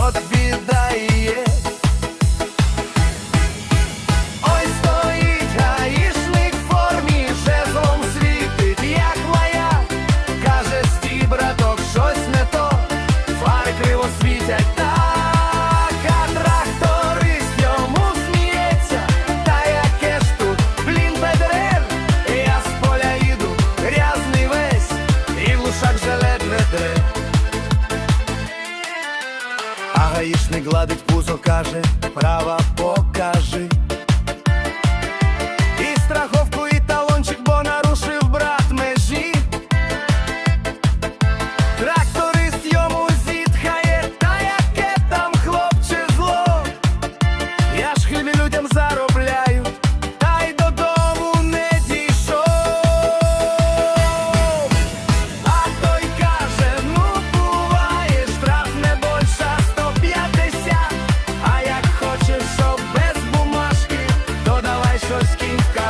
어디 гаїшник гладить пузо, каже, права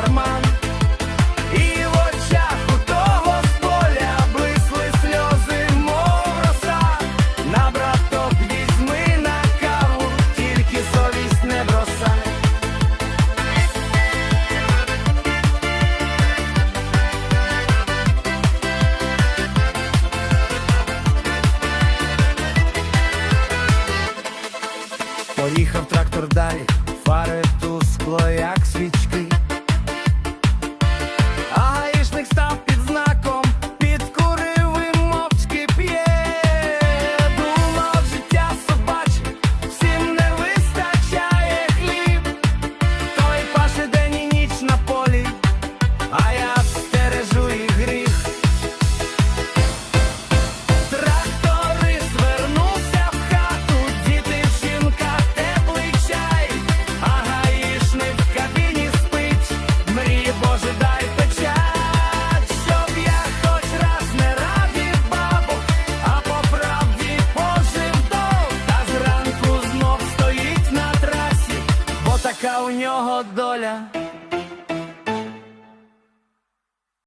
карман. І очах у того з поля блисли сльози, мов. На браток візьми на каву, тільки совість не бросай. Поїхав трактор далі, фари тускло, як свічки. Така у нього доля.